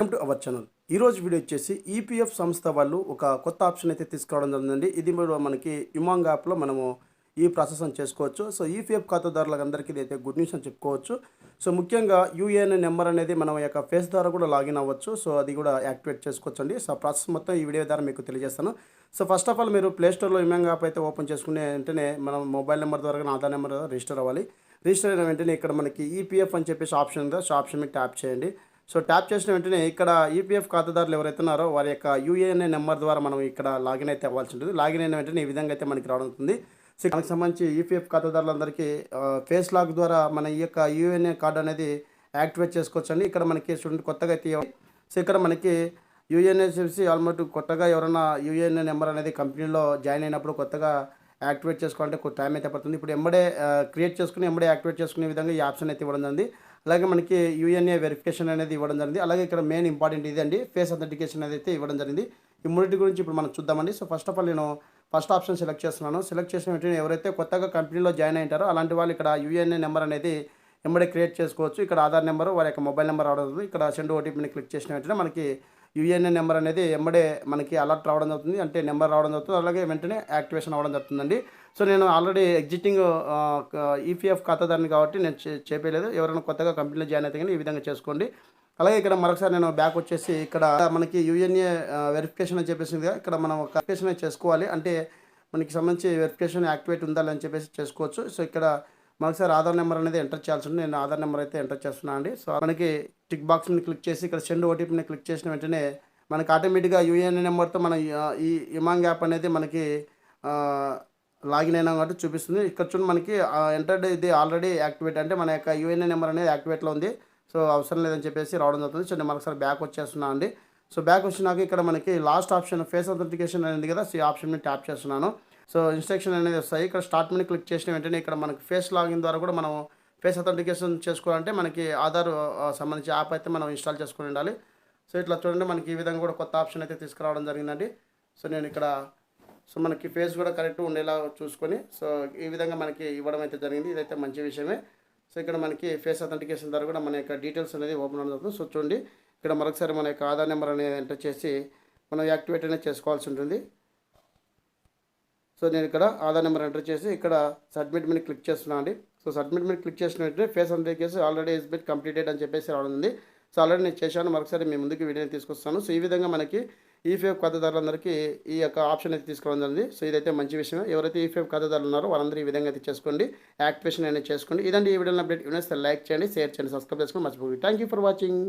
Welcome to our channel ఈరోజు video వచ్చేసి EPF సంస్థ వాళ్ళు ఒక కొత్త ఆప్షన్ అయితే తీసుకురావడం జరిగిందండి. ఇది మీరు మనకి యుమాంగ్ యాప్లో మనము ఈ ప్రాసెస్ అని చేసుకోవచ్చు. సో ఈపీఎఫ్ ఖాతాదారులందరికీ ఇది అయితే గుడ్ న్యూస్ అని చెప్పుకోవచ్చు. సో ముఖ్యంగా యూఏఎన్ నెంబర్ అనేది మనం యొక్క ఫేస్ ద్వారా కూడా లాగిన్ అవ్వచ్చు. సో అది కూడా యాక్టివేట్ చేసుకోవచ్చు అండి సో ప్రాసెస్ మొత్తం ఈ వీడియో ద్వారా మీకు తెలియజేస్తాను. సో ఫస్ట్ ఆఫ్ ఆల్ మీరు ప్లేస్టోర్లో యుమాంగ్ యాప్ అయితే ఓపెన్ చేసుకునే వెంటనే మనం మొబైల్ నెంబర్ ద్వారా ఆధార్ నెంబర్ ద్వారా రిజిస్టర్ అవ్వాలి. రిజిస్టర్ అయిన వెంటనే ఇక్కడ మనకి ఈపీఎఫ్ అని చెప్పేసి ఆప్షన్ ఉందో. సో ఆప్షన్ మీద ట్యాప్ చేయండి. సో ట్యాప్ చేసిన వెంటనే ఇక్కడ ఈపీఎఫ్ ఖాతాదారులు ఎవరైతే ఉన్నారో వారి యొక్క యూఏఎన్ఏ నెంబర్ ద్వారా మనం ఇక్కడ లాగిన్ అయితే అవ్వాల్సి ఉంటుంది. లాగిన్ అయిన వెంటనే ఈ విధంగా అయితే మనకి రావడం ఉంటుంది. సో దానికి సంబంధించి ఈపీఎఫ్ ఖాతాదారులందరికీ ఫేస్ లాక్ ద్వారా మన ఈ యొక్క యూఎన్ఏ కార్డు అనేది యాక్టివేట్ చేసుకోవచ్చు అండి ఇక్కడ మనకి చూడండి కొత్తగా అయితే సో ఇక్కడ మనకి యూఎన్ఏసిసి ఆల్మోస్ట్ కొత్తగా ఎవరైనా యూఎన్ఏ నెంబర్ అనేది కంపెనీలో జాయిన్ అయినప్పుడు కొత్తగా యాక్టివేట్ చేసుకోవాలంటే కొంత టైం అయితే పడుతుంది. ఇప్పుడు ఎంబడే క్రియేట్ చేసుకుని ఎంబడే యాక్టివేట్ చేసుకునే విధంగా ఈ ఆప్షన్ అయితే ఇవ్వడం జరిగింది. అలాగే మనకి యూఎన్ఏ వెరిఫికేషన్ అనేది ఇవ్వడం జరిగింది. అలాగే ఇక్కడ మెయిన్ ఇంపార్టెంట్ ఇదండి ఫేస్ అథెంటికేషన్ అనేది అయితే ఇవ్వడం జరిగింది. ఈ మూడింటి గురించి ఇప్పుడు మనం చూద్దామండి. సో ఫస్ట్ ఆఫ్ ఆల్ నేను ఫస్ట్ ఆప్షన్ సెలెక్ట్ చేస్తున్నాను. సెలెక్ట్ చేసిన వెంటనే ఎవరైతే కొత్తగా కంపెనీలో జాయిన్ అయ్యారో అలాంటి వాళ్ళు ఇక్కడ యూఎన్ఏ నెంబర్ అనేది ఎంబడే క్రియేట్ చేసుకోవచ్చు. ఇక్కడ ఆధార్ నెంబర్ వారి యొక్క మొబైల్ నెంబర్ రావడం ఇక్కడ సెండ్ ఓటీపీని క్లిక్ చేసిన వెంటనే మనకి యూఎన్ఏ నెంబర్ అనేది ఎమ్మడే మనకి అలర్ట్ రావడం జరుగుతుంది. అంటే నెంబర్ రావడం జరుగుతుంది. అలాగే వెంటనే యాక్టివేషన్ అవ్వడం జరుగుతుందండి. సో నేను ఆల్రెడీ ఎగ్జిటింగ్ ఈపీఎఫ్ ఖాతాదారుని కాబట్టి నేను చేపేయలేదు. ఎవరైనా కొత్తగా కంపెనీలో జాయిన్ అయితే కానీ ఈ విధంగా చేసుకోండి. అలాగే ఇక్కడ మరొకసారి నేను బ్యాక్ వచ్చేసి ఇక్కడ మనకి యూఎన్ఏ వెరిఫికేషన్ అని చెప్పేసిందిగా ఇక్కడ మనం వెరిఫికేషన్ చేసుకోవాలి. అంటే మనకి సంబంధించి వెరిఫికేషన్ యాక్టివేట్ ఉందా అని చెప్పేసి చేసుకోవచ్చు. సో ఇక్కడ మరొకసారి ఆధార్ నెంబర్ అనేది ఎంటర్ చేయాల్సి ఉంది నేను ఆధార్ నెంబర్ అయితే ఎంటర్ చేస్తున్నాను అండి. సో మనకి టిక్ బాక్స్ని క్లిక్ చేసి ఇక్కడ సెండ్ ఓటీపీని క్లిక్ చేసిన వెంటనే మనకి ఆటోమేటిక్గా యూఏఎన్ నెంబర్తో మన ఈ ఇమాంగ్ యాప్ అనేది మనకి లాగిన్ అయినా కాబట్టి చూపిస్తుంది. ఇక్కడ చూడండి మనకి ఎంటర్డ్ ఇది ఆల్రెడీ యాక్టివేట్ అంటే మన యొక్క యూఎన్ఏ నెంబర్ అనేది యాక్టివేట్లో ఉంది. సో అవసరం లేదని చెప్పేసి రావడం జరుగుతుంది. సో నేను మరొకసారి బ్యాక్ వచ్చేస్తున్నాను అండి. సో బ్యాక్ వచ్చినాక ఇక్కడ మనకి లాస్ట్ ఆప్షన్ ఫేస్ అథెంటికేషన్ అనేది కదా సో ఈ ఆప్షన్ ట్యాప్ చేస్తున్నాను. సో ఇన్స్ట్రక్షన్ అనేది వస్తాయి. ఇక్కడ స్టార్ట్ మీద క్లిక్ చేసిన వెంటనే ఇక్కడ మనకి ఫేస్ లాగిన్ ద్వారా కూడా మనం ఫేస్ అథెంటికేషన్ చేసుకోవాలంటే మనకి ఆధార్ సంబంధించి యాప్ అయితే మనం ఇన్స్టాల్ చేసుకుని ఉండాలి. సో ఇట్లా చూడండి మనకి ఈ విధంగా కూడా కొత్త ఆప్షన్ అయితే తీసుకురావడం జరిగిందండి. సో నేను ఇక్కడ సో మనకి ఫేస్ కూడా కరెక్ట్ ఉండేలా చూసుకొని సో ఈ విధంగా మనకి ఇవ్వడం అయితే జరిగింది. ఇదైతే మంచి విషయమే. సో ఇక్కడ మనకి ఫేస్ అథెంటికేషన్ ద్వారా కూడా మన యొక్క డీటెయిల్స్ అనేది ఓపెన్ అవుతుంది జరుగుతుంది. సో చూడండి ఇక్కడ మరొకసారి మన యొక్క ఆధార్ నెంబర్ అనేది ఎంటర్ చేసి మనం యాక్టివేట్ అనేది చేసుకోవాల్సి ఉంటుంది. సో నేను ఇక్కడ ఆధార్ నెంబర్ ఎంటర్ చేసి ఇక్కడ సబ్మిట్ మీద క్లిక్ చేస్తున్నాను అండి. సో సబ్మిట్ మీద క్లిక్ చేసిన వెంటనే face authentication already is been completed అని చెప్పేసి రావడం ఉంది. సో ఆల్రెడీ నేను చేశాను. మరొకసారి మీ ముందుకు వీడియోని తీసుకొస్తాను. సో ఈ విధంగా మనకి ఈఫీఎఫ్ ఖాతాదారులందరికీ ఈ యొక్క ఆప్షన్ అయితే తీసుకోవడం జరిగింది. సో ఇదైతే మంచి విషయం ఎవరైతే ఈఫీఎఫ్ ఖాతాదారులు ఉన్నారో వాళ్ళందరూ ఈ విధంగా అయితే చేసుకోండి. యాక్టివేషన్ అనేది చేసుకోండి. ఇదండి ఈ వీడియోని అప్డేట్. యూనిస్ లైక్ చేయండి షేర్ చేయండి సబ్స్క్రైబ్ చేసుకోండి. మర్చిపోయి థ్యాంక్ యూ ఫర్ వాచింగ్